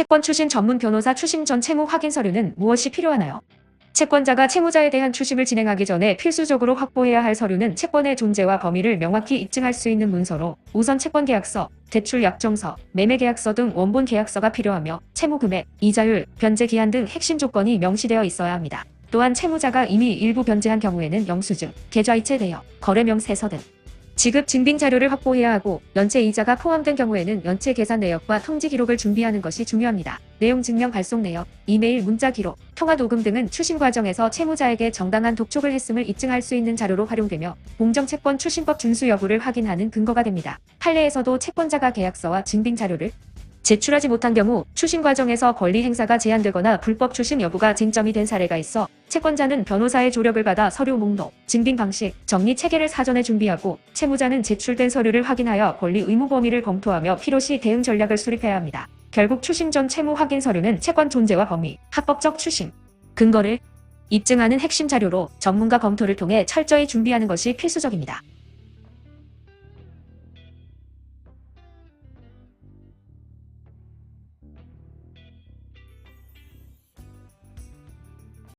채권 추심 전문 변호사 추심 전 채무 확인 서류는 무엇이 필요하나요? 채권자가 채무자에 대한 추심을 진행하기 전에 필수적으로 확보해야 할 서류는 채권의 존재와 범위를 명확히 입증할 수 있는 문서로 우선 채권 계약서, 대출 약정서, 매매 계약서 등 원본 계약서가 필요하며 채무 금액, 이자율, 변제 기한 등 핵심 조건이 명시되어 있어야 합니다. 또한 채무자가 이미 일부 변제한 경우에는 영수증, 계좌이체 대여, 거래명세서 등 지급 증빙 자료를 확보해야 하고 연체 이자가 포함된 경우에는 연체 계산 내역과 통지 기록을 준비하는 것이 중요합니다. 내용 증명 발송 내역, 이메일 문자 기록, 통화 도금 등은 추심 과정에서 채무자에게 정당한 독촉을 했음을 입증할 수 있는 자료로 활용되며 공정채권 추심법 준수 여부를 확인하는 근거가 됩니다. 판례에서도 채권자가 계약서와 증빙 자료를 제출하지 못한 경우 추심 과정에서 권리 행사가 제한되거나 불법 추심 여부가 쟁점이 된 사례가 있어 채권자는 변호사의 조력을 받아 서류 목록, 증빙 방식, 정리 체계를 사전에 준비하고 채무자는 제출된 서류를 확인하여 권리 의무 범위를 검토하며 필요시 대응 전략을 수립해야 합니다. 결국 추심 전 채무 확인 서류는 채권 존재와 범위, 합법적 추심, 근거를 입증하는 핵심 자료로 전문가 검토를 통해 철저히 준비하는 것이 필수적입니다.